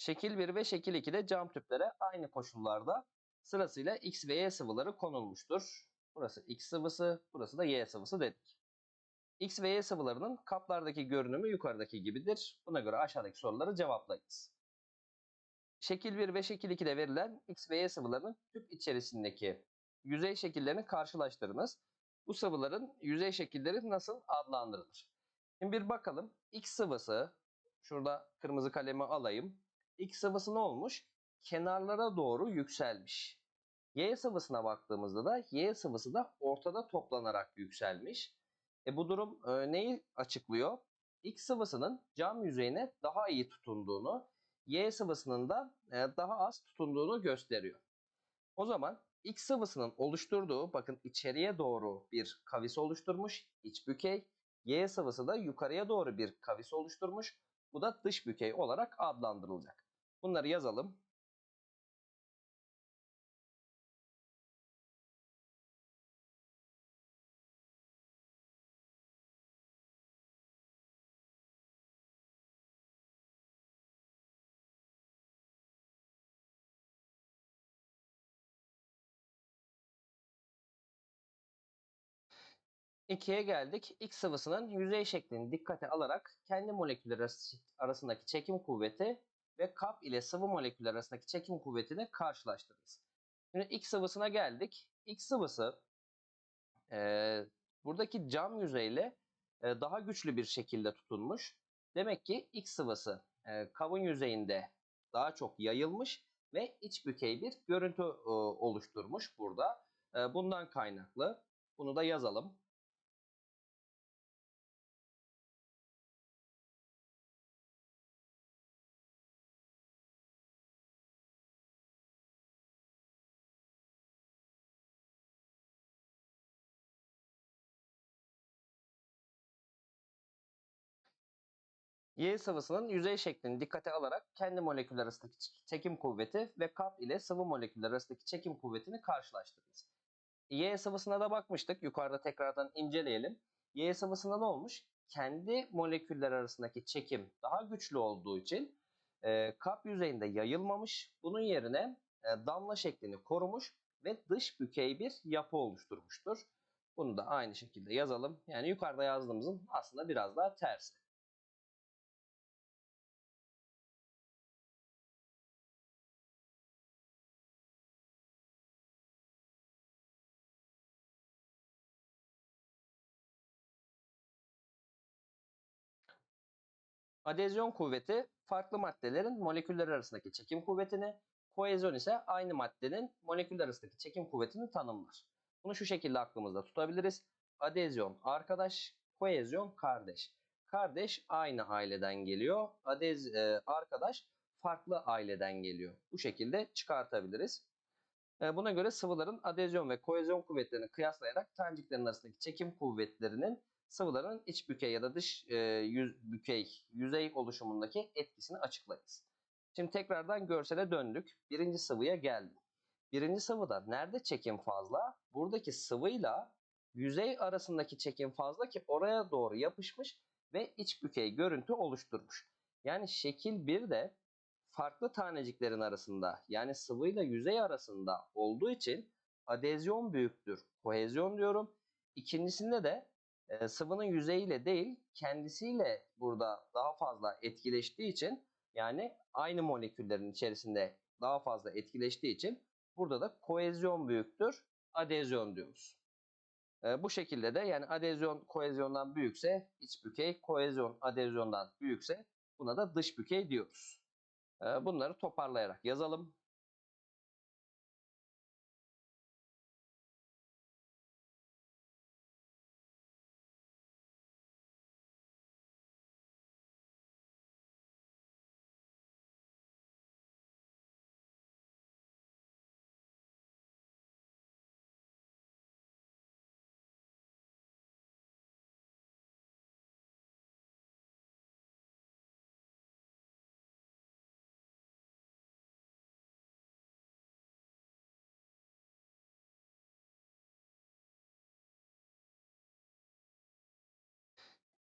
Şekil 1 ve şekil 2'de cam tüplere aynı koşullarda sırasıyla X ve Y sıvıları konulmuştur. Burası X sıvısı, burası da Y sıvısı dedik. X ve Y sıvılarının kaplardaki görünümü yukarıdaki gibidir. Buna göre aşağıdaki soruları cevaplayınız. Şekil 1 ve şekil 2'de verilen X ve Y sıvılarının tüp içerisindeki yüzey şekillerini karşılaştırınız. Bu sıvıların yüzey şekilleri nasıl adlandırılır? Şimdi bir bakalım. X sıvısı, şurada kırmızı kalemi alayım. X sıvısı ne olmuş? Kenarlara doğru yükselmiş. Y sıvısına baktığımızda da Y sıvısı da ortada toplanarak yükselmiş. E bu durum e, neyi açıklıyor? X sıvısının cam yüzeyine daha iyi tutunduğunu, Y sıvısının da e, daha az tutunduğunu gösteriyor. O zaman X sıvısının oluşturduğu bakın içeriye doğru bir kavis oluşturmuş iç bükey. Y sıvısı da yukarıya doğru bir kavis oluşturmuş. Bu da dış bükey olarak adlandırılacak. Bunları yazalım. İkiye geldik. X sıvısının yüzey şeklini dikkate alarak kendi moleküller arasındaki çekim kuvveti ve kap ile sıvı moleküller arasındaki çekim kuvvetini karşılaştırırız. Şimdi X sıvısına geldik. X sıvısı e, buradaki cam yüzeyle e, daha güçlü bir şekilde tutunmuş. Demek ki X sıvısı e, kabın yüzeyinde daha çok yayılmış ve iç bükey bir görüntü e, oluşturmuş burada. E, bundan kaynaklı. Bunu da yazalım. Y sıvısının yüzey şeklini dikkate alarak kendi moleküller arasındaki çekim kuvveti ve kap ile sıvı moleküller arasındaki çekim kuvvetini karşılaştırınız. Y sıvısına da bakmıştık. Yukarıda tekrardan inceleyelim. Y sıvısında ne olmuş? Kendi moleküller arasındaki çekim daha güçlü olduğu için e, kap yüzeyinde yayılmamış. Bunun yerine e, damla şeklini korumuş ve dış bükey bir yapı oluşturmuştur. Bunu da aynı şekilde yazalım. Yani yukarıda yazdığımızın aslında biraz daha tersi. Adezyon kuvveti farklı maddelerin moleküller arasındaki çekim kuvvetini, koezyon ise aynı maddenin moleküller arasındaki çekim kuvvetini tanımlar. Bunu şu şekilde aklımızda tutabiliriz. Adezyon arkadaş, koezyon kardeş. Kardeş aynı aileden geliyor. Adez e, arkadaş farklı aileden geliyor. Bu şekilde çıkartabiliriz. E, buna göre sıvıların adezyon ve koezyon kuvvetlerini kıyaslayarak taneciklerin arasındaki çekim kuvvetlerinin sıvıların iç bükey ya da dış e, yüz, bükey, yüzey oluşumundaki etkisini açıklayınız. Şimdi tekrardan görsele döndük. Birinci sıvıya geldim. Birinci sıvıda nerede çekim fazla? Buradaki sıvıyla yüzey arasındaki çekim fazla ki oraya doğru yapışmış ve iç bükey görüntü oluşturmuş. Yani şekil 1'de farklı taneciklerin arasında yani sıvıyla yüzey arasında olduğu için adezyon büyüktür. Kohezyon diyorum. İkincisinde de sıvının yüzeyiyle değil kendisiyle burada daha fazla etkileştiği için yani aynı moleküllerin içerisinde daha fazla etkileştiği için burada da koezyon büyüktür, adezyon diyoruz. E, bu şekilde de yani adezyon koezyondan büyükse iç bükey, koezyon adezyondan büyükse buna da dış bükey diyoruz. E, bunları toparlayarak yazalım.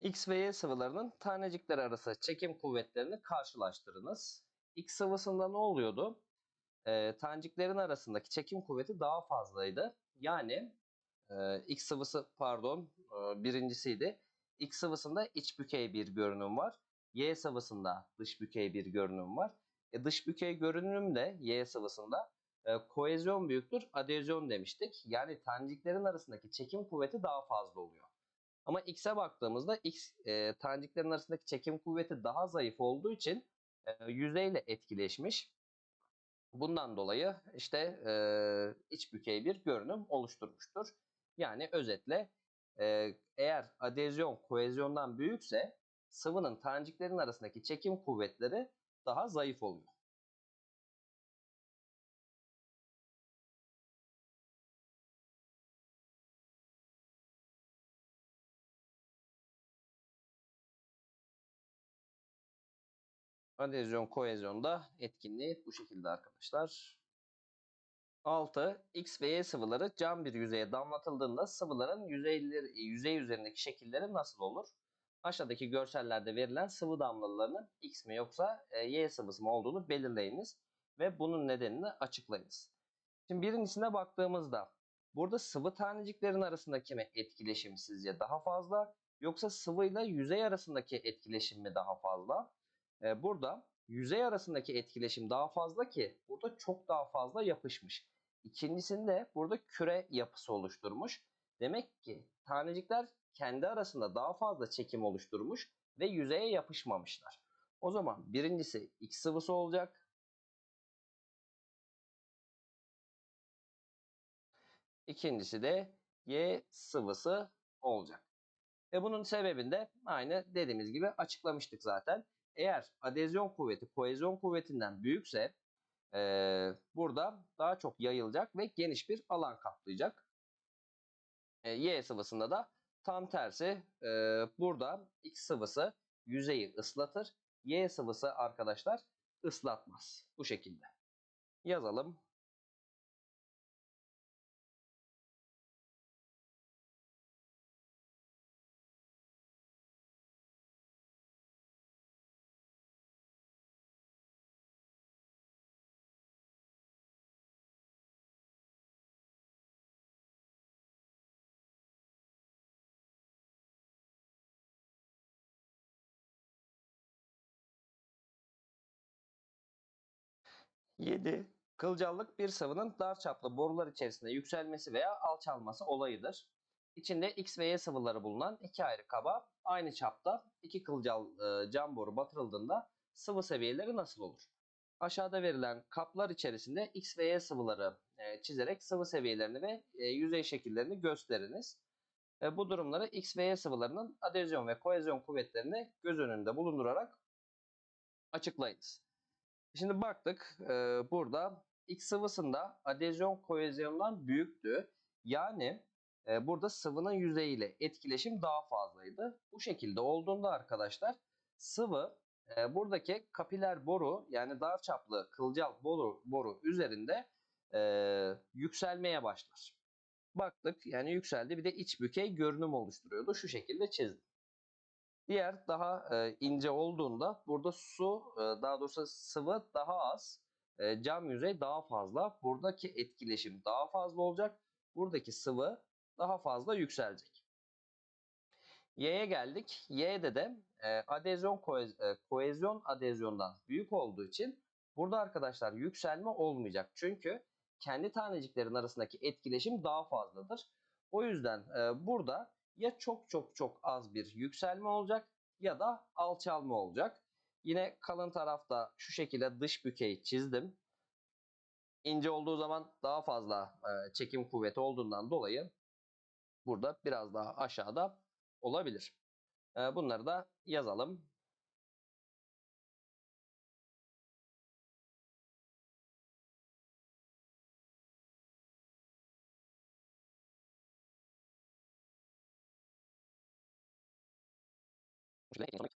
X ve Y sıvılarının tanecikler arası çekim kuvvetlerini karşılaştırınız. X sıvısında ne oluyordu? Ee, taneciklerin arasındaki çekim kuvveti daha fazlaydı. Yani e, X sıvısı pardon e, birincisiydi. X sıvısında iç bükey bir görünüm var. Y sıvısında dış bükey bir görünüm var. E, dış bükey görünüm de Y sıvısında e, koezyon büyüktür adezyon demiştik. Yani taneciklerin arasındaki çekim kuvveti daha fazla oluyor. Ama X'e baktığımızda X e, taneciklerin arasındaki çekim kuvveti daha zayıf olduğu için e, yüzeyle etkileşmiş. Bundan dolayı işte e, iç bükey bir görünüm oluşturmuştur. Yani özetle e, eğer adezyon koezyondan büyükse sıvının taneciklerin arasındaki çekim kuvvetleri daha zayıf oluyor. Adezyon koezyonda etkinliği bu şekilde arkadaşlar. 6. X ve Y sıvıları cam bir yüzeye damlatıldığında sıvıların yüzeyleri, yüzey üzerindeki şekilleri nasıl olur? Aşağıdaki görsellerde verilen sıvı damlalarının X mi yoksa e, Y sıvısı mı olduğunu belirleyiniz ve bunun nedenini açıklayınız. Şimdi birincisine baktığımızda burada sıvı taneciklerin arasındaki mi etkileşim sizce daha fazla yoksa sıvıyla yüzey arasındaki etkileşim mi daha fazla? Ee, burada yüzey arasındaki etkileşim daha fazla ki burada çok daha fazla yapışmış. İkincisinde burada küre yapısı oluşturmuş. Demek ki tanecikler kendi arasında daha fazla çekim oluşturmuş ve yüzeye yapışmamışlar. O zaman birincisi X sıvısı olacak. İkincisi de Y sıvısı olacak. Ve bunun sebebini de aynı dediğimiz gibi açıklamıştık zaten. Eğer adezyon kuvveti koezyon kuvvetinden büyükse e, burada daha çok yayılacak ve geniş bir alan kaplayacak. E, y sıvısında da tam tersi e, burada X sıvısı yüzeyi ıslatır. Y sıvısı arkadaşlar ıslatmaz. Bu şekilde. Yazalım. 7. Kılcallık bir sıvının dar çaplı borular içerisinde yükselmesi veya alçalması olayıdır. İçinde X ve Y sıvıları bulunan iki ayrı kaba aynı çapta iki kılcal e, cam boru batırıldığında sıvı seviyeleri nasıl olur? Aşağıda verilen kaplar içerisinde X ve Y sıvıları e, çizerek sıvı seviyelerini ve e, yüzey şekillerini gösteriniz. E, bu durumları X ve Y sıvılarının adezyon ve koezyon kuvvetlerini göz önünde bulundurarak açıklayınız. Şimdi baktık e, burada X sıvısında adezyon koezyondan büyüktü. Yani e, burada sıvının yüzeyiyle etkileşim daha fazlaydı. Bu şekilde olduğunda arkadaşlar sıvı e, buradaki kapiler boru yani dar çaplı kılcal boru, boru üzerinde e, yükselmeye başlar. Baktık yani yükseldi bir de iç bükey görünüm oluşturuyordu. Şu şekilde çizdim. Diğer daha e, ince olduğunda burada su e, daha doğrusu sıvı daha az, e, cam yüzey daha fazla. Buradaki etkileşim daha fazla olacak. Buradaki sıvı daha fazla yükselecek. Y'ye geldik. Y'de de e, adezyon koez, e, koezyon adezyondan büyük olduğu için burada arkadaşlar yükselme olmayacak. Çünkü kendi taneciklerin arasındaki etkileşim daha fazladır. O yüzden e, burada ya çok çok çok az bir yükselme olacak ya da alçalma olacak. Yine kalın tarafta şu şekilde dış bükeyi çizdim. İnce olduğu zaman daha fazla e, çekim kuvveti olduğundan dolayı burada biraz daha aşağıda olabilir. E, bunları da yazalım. which may.